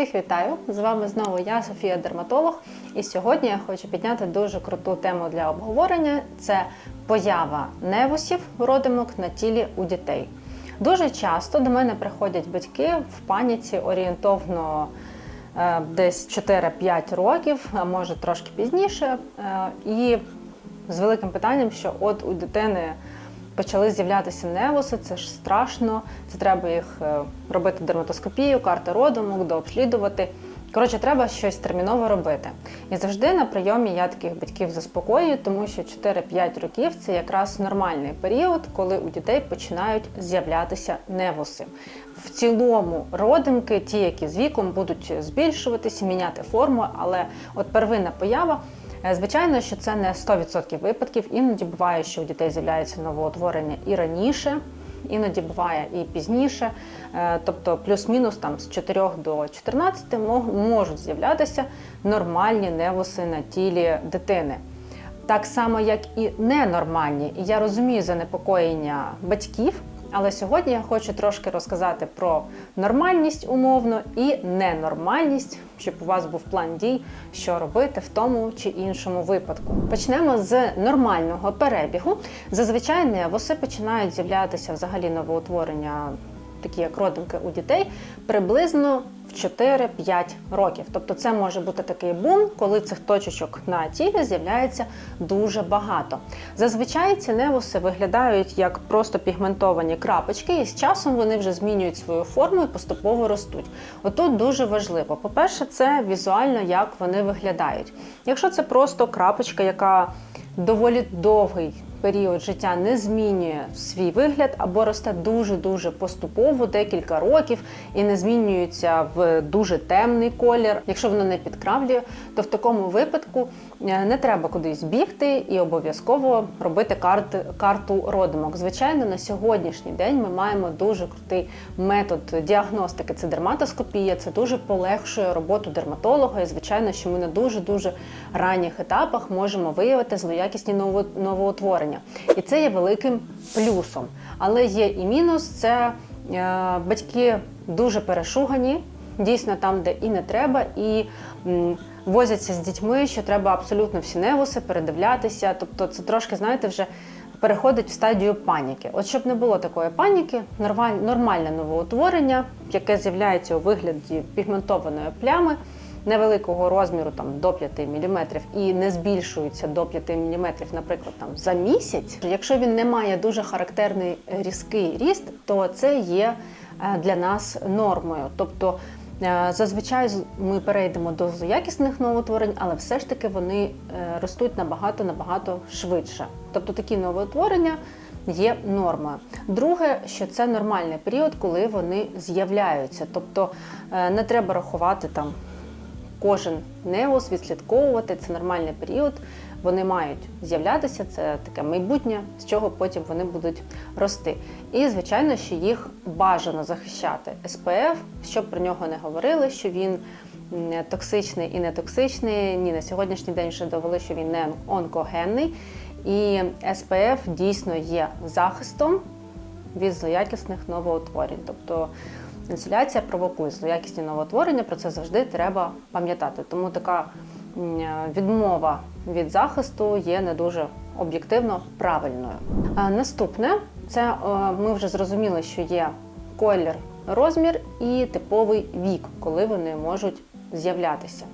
Всіх вітаю! З вами знову я, Софія Дерматолог. І сьогодні я хочу підняти дуже круту тему для обговорення: це поява невусів родимок на тілі у дітей. Дуже часто до мене приходять батьки в паніці орієнтовно е, десь 4-5 років, а може трошки пізніше. е, І з великим питанням, що от у дитини почали з'являтися невуси, це ж страшно, це треба їх е, робити дерматоскопію, карти родимок, дообслідувати. Коротше, треба щось терміново робити. І завжди на прийомі я таких батьків заспокоюю, тому що 4-5 років це якраз нормальний період, коли у дітей починають з'являтися невуси. В цілому родимки, ті, які з віком будуть збільшуватися, міняти форму, але от первинна поява. Е, Звичайно, що це не 100% випадків. Іноді буває, що у дітей з'являється новоутворення і раніше, іноді буває і пізніше. Е, Тобто плюс-мінус там з 4 до 14 можуть з'являтися нормальні невуси на тілі дитини. Так само, як і ненормальні. І я розумію занепокоєння батьків. Але сьогодні я хочу трошки розказати про нормальність умовно і ненормальність, щоб у вас був план дій, що робити в тому чи іншому випадку. Почнемо з нормального перебігу. Зазвичай невоси починають з'являтися взагалі новоутворення, такі як родинки у дітей, приблизно в 4-5 років. Тобто це може бути такий бум, коли цих точечок на тілі з'являється дуже багато. Зазвичай ці невуси виглядають як просто пігментовані крапочки, і з часом вони вже змінюють свою форму і поступово ростуть. Отут дуже важливо. По-перше, це візуально, як вони виглядають. Якщо це просто крапочка, яка доволі довгий період життя не змінює свій вигляд або росте дуже-дуже поступово, декілька років, і не змінюється в дуже темний колір. Якщо воно не підкравлює, то в такому випадку не треба кудись бігти і обов'язково робити карти, карту родимок. Звичайно, на сьогоднішній день ми маємо дуже крутий метод діагностики. Це дерматоскопія, це дуже полегшує роботу дерматолога. І звичайно, що ми на дуже дуже ранніх етапах можемо виявити злоякісні ново- новоутворення. І це є великим плюсом. Але є і мінус це е, батьки дуже перешугані. Дійсно, там, де і не треба, і возяться з дітьми, що треба абсолютно всі невуси передивлятися. Тобто, це трошки, знаєте, вже переходить в стадію паніки. От щоб не було такої паніки, нормаль- нормальне новоутворення, яке з'являється у вигляді пігментованої плями невеликого розміру там до 5 мм і не збільшується до 5 мм, наприклад, там за місяць. Якщо він не має дуже характерний різкий ріст, то це є е, для нас нормою. Тобто зазвичай з- ми перейдемо до злоякісних новоутворень, але все ж таки вони е, ростуть набагато набагато швидше. Тобто такі новоутворення є нормою. Друге, що це нормальний період, коли вони з'являються. Тобто е, не треба рахувати там кожен неос відслідковувати. Це нормальний період. Вони мають з'являтися, це таке майбутнє, з чого потім вони будуть рости. І, звичайно, що їх бажано захищати. СПФ, щоб про нього не говорили, що він токсичний і не токсичний. Ні, на сьогоднішній день вже довели, що він не онкогенний. І СПФ дійсно є захистом від злоякісних новоутворень. Тобто інсоляція провокує злоякісні новоутворення, про це завжди треба пам'ятати. Тому така відмова від захисту є не дуже об'єктивно правильною. Наступне це е, ми вже зрозуміли, що є колір, розмір і типовий вік, коли вони можуть з'являтися.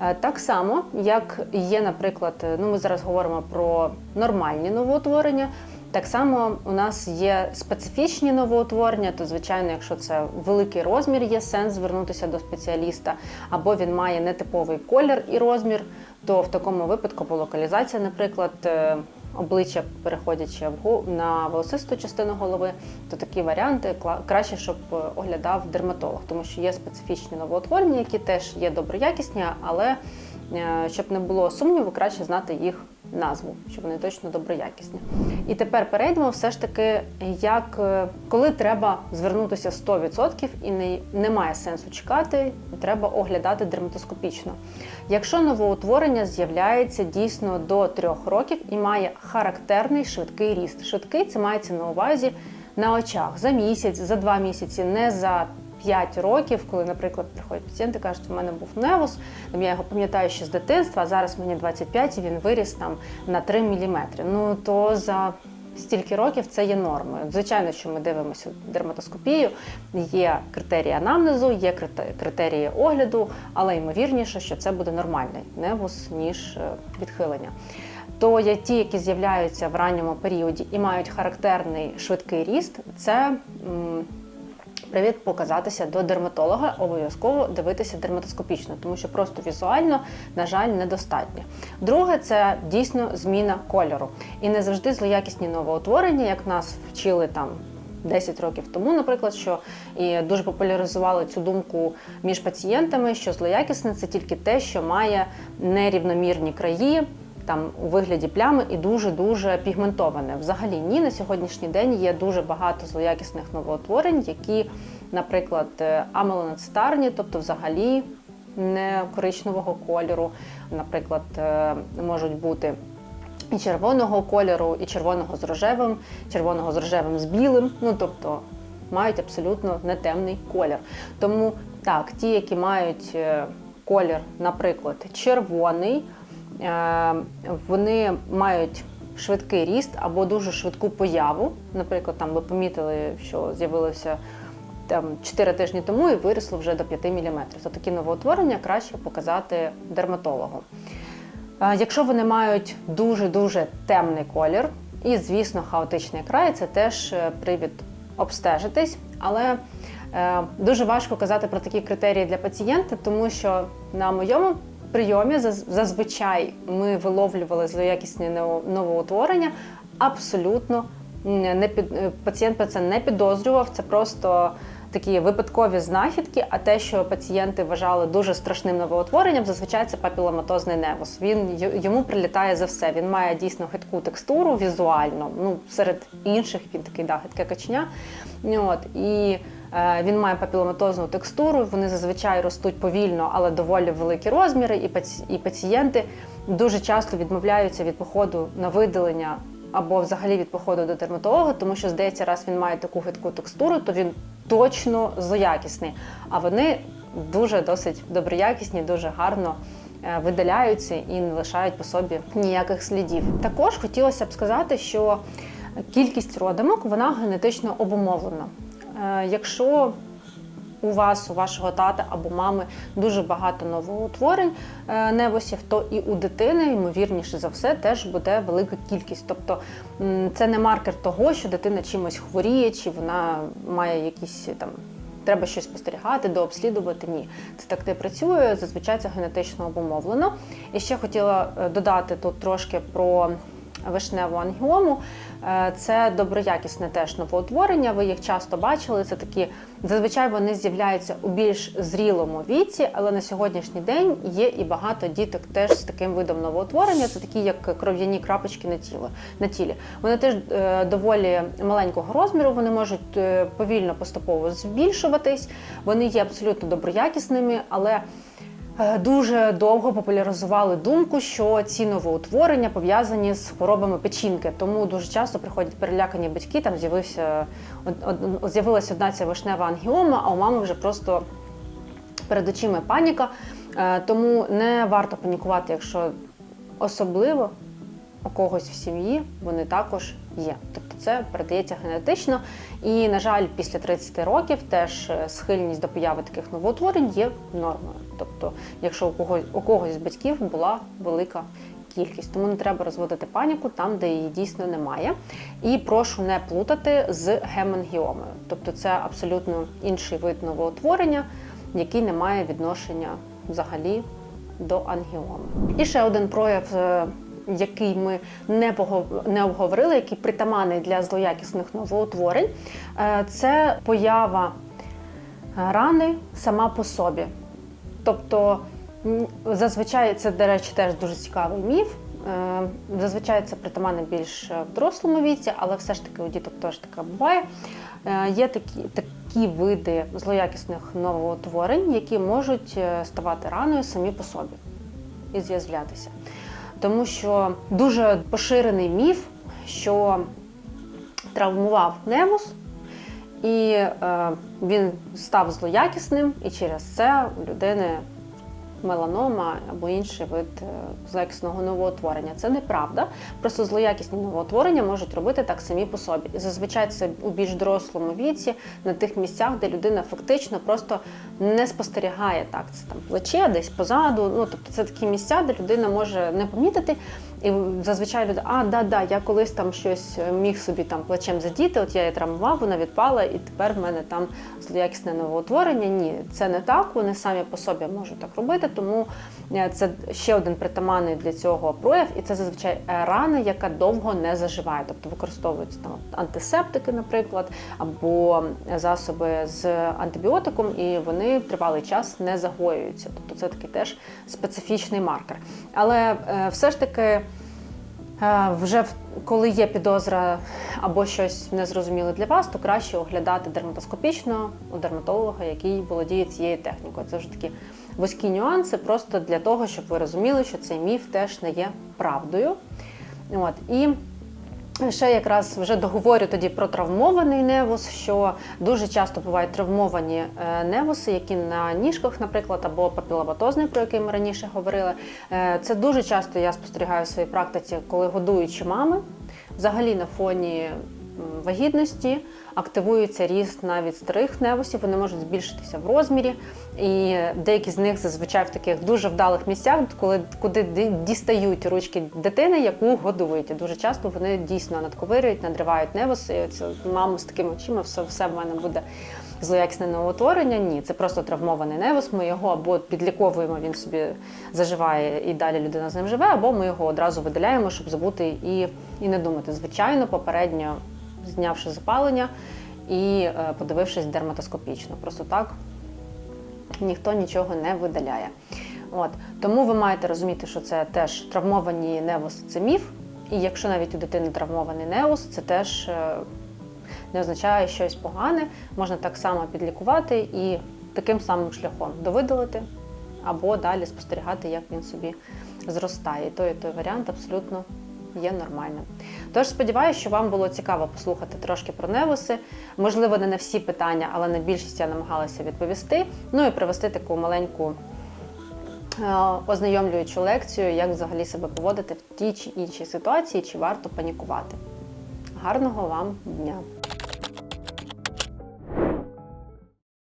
Е, Так само, як є, наприклад, е, ну ми зараз говоримо про нормальні новоутворення. Так само у нас є специфічні новоутворення, то звичайно, якщо це великий розмір, є сенс звернутися до спеціаліста, або він має нетиповий колір і розмір, то в такому випадку полокалізація, наприклад, е, обличчя переходячи на волосисту частину голови, то такі варіанти краще, щоб е, оглядав дерматолог, тому що є специфічні новоутворення, які теж є доброякісні, але е, щоб не було сумніву, краще знати їх назву, що вони точно доброякісні. І тепер перейдемо все ж таки, як е, коли треба звернутися 100% і не, немає сенсу чекати, треба оглядати дерматоскопічно. Якщо новоутворення з'являється дійсно до 3 років і має характерний швидкий ріст. Швидкий це мається на увазі на очах за місяць, за два місяці, не за 5 років, коли, наприклад, приходять пацієнти, кажуть, у мене був невус, я його пам'ятаю ще з дитинства, а зараз мені 25 і він виріс там на 3 мм. Ну то за стільки років це є нормою. Звичайно, що ми дивимося дерматоскопію, є критерії анамнезу, є критерії огляду, але ймовірніше, що це буде нормальний невус, ніж е, відхилення. То є ті, які з'являються в ранньому періоді і мають характерний швидкий ріст, це привід показатися до дерматолога, обов'язково дивитися дерматоскопічно, тому що просто візуально, на жаль, недостатньо. Друге, це дійсно зміна кольору. І не завжди злоякісні новоутворення, як нас вчили там. 10 років тому, наприклад, що і дуже популяризували цю думку між пацієнтами, що злоякісне це тільки те, що має нерівномірні краї, там у вигляді плями і дуже дуже пігментоване. Взагалі ні, на сьогоднішній день є дуже багато злоякісних новоутворень, які, наприклад, е, тобто взагалі не коричневого кольору, наприклад, е, можуть бути. І червоного кольору, і червоного з рожевим, червоного з рожевим з білим. Ну тобто мають абсолютно не темний колір. Тому так, ті, які мають е, колір, наприклад, червоний, вони мають швидкий ріст або дуже швидку появу. Наприклад, там ви помітили, що з'явилося там 4 тижні тому і виросло вже до 5 мм. То такі новоутворення краще показати дерматологу. Е, Якщо вони мають дуже-дуже темний колір, і, звісно, хаотичний край, це теж е, привід обстежитись. Але е, дуже важко казати про такі критерії для пацієнта, тому що на моєму прийомі зазвичай ми виловлювали злоякісні новоутворення абсолютно не під е, пацієнт про це не підозрював. Це просто такі випадкові знахідки. А те, що пацієнти вважали дуже страшним новоутворенням, зазвичай це папіломатозний невус. Він йому прилітає за все. Він має дійсно хитку текстуру візуально. Ну серед інших він такий да, хитке качня. От і він має папіломатозну текстуру. Вони зазвичай ростуть повільно, але доволі великі розміри. І паці- і пацієнти дуже часто відмовляються від походу на видалення або взагалі від походу до дерматолога, тому що здається, раз він має таку хитку текстуру, то він точно злоякісний. А вони дуже досить доброякісні, дуже гарно е, видаляються і не лишають по собі ніяких слідів. Також хотілося б сказати, що кількість родимок вона генетично обумовлена. Е, Якщо у вас, у вашого тата або мами дуже багато новоутворень е, невусів, то і у дитини, ймовірніше за все, теж буде велика кількість. Тобто це не маркер того, що дитина чимось хворіє, чи вона має якісь там. Треба щось спостерігати, дообслідувати. Ні, це так не працює. Зазвичай це генетично обумовлено. І ще хотіла е, додати тут трошки про вишневу ангіому. Е, Це доброякісне теж новоутворення. Ви їх часто бачили. Це такі зазвичай вони з'являються у більш зрілому віці, але на сьогоднішній день є і багато діток теж з таким видом новоутворення. Це такі, як кров'яні крапочки на тіло на тілі. Вони теж е, доволі маленького розміру. Вони можуть е, повільно поступово збільшуватись. Вони є абсолютно доброякісними, але Дуже довго популяризували думку, що ці новоутворення пов'язані з хворобами печінки. Тому дуже часто приходять перелякані батьки. Там з'явився з'явилася одна ця вишнева ангіома, а у мами вже просто перед очима паніка. Е, Тому не варто панікувати, якщо особливо у когось в сім'ї вони також є. Тобто це передається генетично. І, на жаль, після 30 років теж е, схильність до появи таких новоутворень є нормою. Тобто, якщо у когось у когось з батьків була велика кількість, тому не треба розводити паніку там, де її дійсно немає. І прошу не плутати з гемангіомою. Тобто, це абсолютно інший вид новоутворення, який не має відношення взагалі до ангіоми. І ще один прояв. Який ми не не обговорили, який притаманний для злоякісних новоутворень, е, це поява е, рани сама по собі. Тобто, зазвичай це, до речі, теж дуже цікавий міф. Е, Зазвичай це притаманне більш в дорослому віці, але все ж таки у діток теж таке буває. Є такі, такі види злоякісних новоутворень, які можуть ставати раною самі по собі і з'являтися. Тому що дуже поширений міф, що травмував немус, і е, він став злоякісним, і через це у людини меланома або інший вид е, злоякісного новоутворення. Це неправда. Просто злоякісні новоутворення можуть робити так самі по собі. І зазвичай це у більш дорослому віці, на тих місцях, де людина фактично просто не спостерігає так. Це там плече, десь позаду. Ну тобто це такі місця, де людина може не помітити. І зазвичай люди, а да, да, я колись там щось міг собі там плечем задіти, от я її травмував, вона відпала, і тепер в мене там злоякісне новоутворення. Ні, це не так. Вони самі по собі можуть так робити, тому е, це ще один притаманний для цього прояв, і це зазвичай е, рана, яка довго не заживає. Тобто використовуються там антисептики, наприклад, або засоби з антибіотиком, і вони тривалий час не загоюються. Тобто це такий теж специфічний маркер. Але е, все ж таки. Вже коли є підозра або щось незрозуміле для вас, то краще оглядати дерматоскопічно у дерматолога, який володіє цією технікою. Це вже такі вузькі нюанси, просто для того, щоб ви розуміли, що цей міф теж не є правдою. От і Ще якраз вже договорю тоді про травмований невус, що дуже часто бувають травмовані е, невуси, які на ніжках, наприклад, або папілобатозний, про який ми раніше говорили. Е, Це дуже часто я спостерігаю в своїй практиці, коли годуючі мами, взагалі на фоні вагітності активується ріст навіть старих невусів, вони можуть збільшитися в розмірі, і деякі з них зазвичай в таких дуже вдалих місцях, коли куди дістають ручки дитини, яку годують. І дуже часто вони дійсно надковирюють, надривають невус. І це маму з такими очима, все, все в мене буде злоякісне новоутворення. Ні, це просто травмований невус. Ми його або підліковуємо, він собі заживає і далі людина з ним живе, або ми його одразу видаляємо, щоб забути і, і не думати. Звичайно, попередньо знявши запалення і е, подивившись дерматоскопічно. Просто так ніхто нічого не видаляє. От. Тому ви маєте розуміти, що це теж травмовані невус це міф. І якщо навіть у дитини травмований неус, це теж е, не означає щось погане. Можна так само підлікувати і таким самим шляхом довидалити або далі спостерігати, як він собі зростає. І той, і той варіант абсолютно є нормальним. Тож сподіваюся, що вам було цікаво послухати трошки про невуси. Можливо, не на всі питання, але на більшість я намагалася відповісти. Ну і привести таку маленьку е, ознайомлюючу лекцію, як взагалі себе поводити в тій чи іншій ситуації, чи варто панікувати. Гарного вам дня!